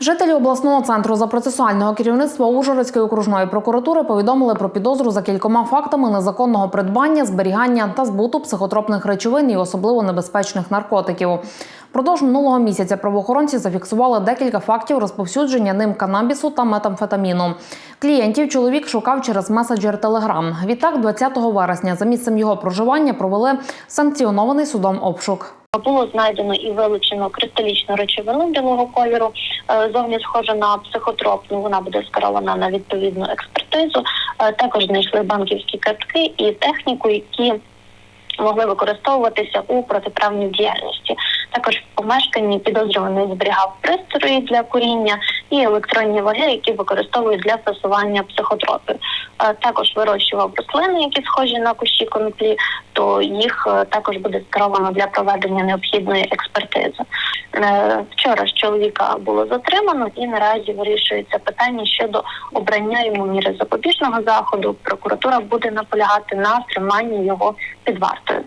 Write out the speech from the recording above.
Жителі обласного центру за процесуального керівництва Ужгородської окружної прокуратури повідомили про підозру за кількома фактами незаконного придбання, зберігання та збуту психотропних речовин і особливо небезпечних наркотиків. Впродовж минулого місяця правоохоронці зафіксували декілька фактів розповсюдження ним канабісу та метамфетаміну. Клієнтів чоловік шукав через меседжер Telegram. Відтак, 20 вересня, за місцем його проживання провели санкціонований судом обшук. Було знайдено і вилучено кристалічну речовину білого кольору, е, зовні схожа на психотропну. Вона буде скерована на відповідну експертизу. Е, Також знайшли банківські картки і техніку, які могли використовуватися у протиправній діяльності. Також в помешканні підозрюваний зберігав пристрої для куріння і електронні ваги, які використовують для фасування психотропів. Е, Також вирощував рослини, які схожі на кущі коноплі, то їх е, також буде скеровано для проведення необхідної експертизи. Е, Вчора ж чоловіка було затримано і наразі вирішується питання щодо обрання йому міри запобіжного заходу. Прокуратура буде наполягати на триманні його під вартою.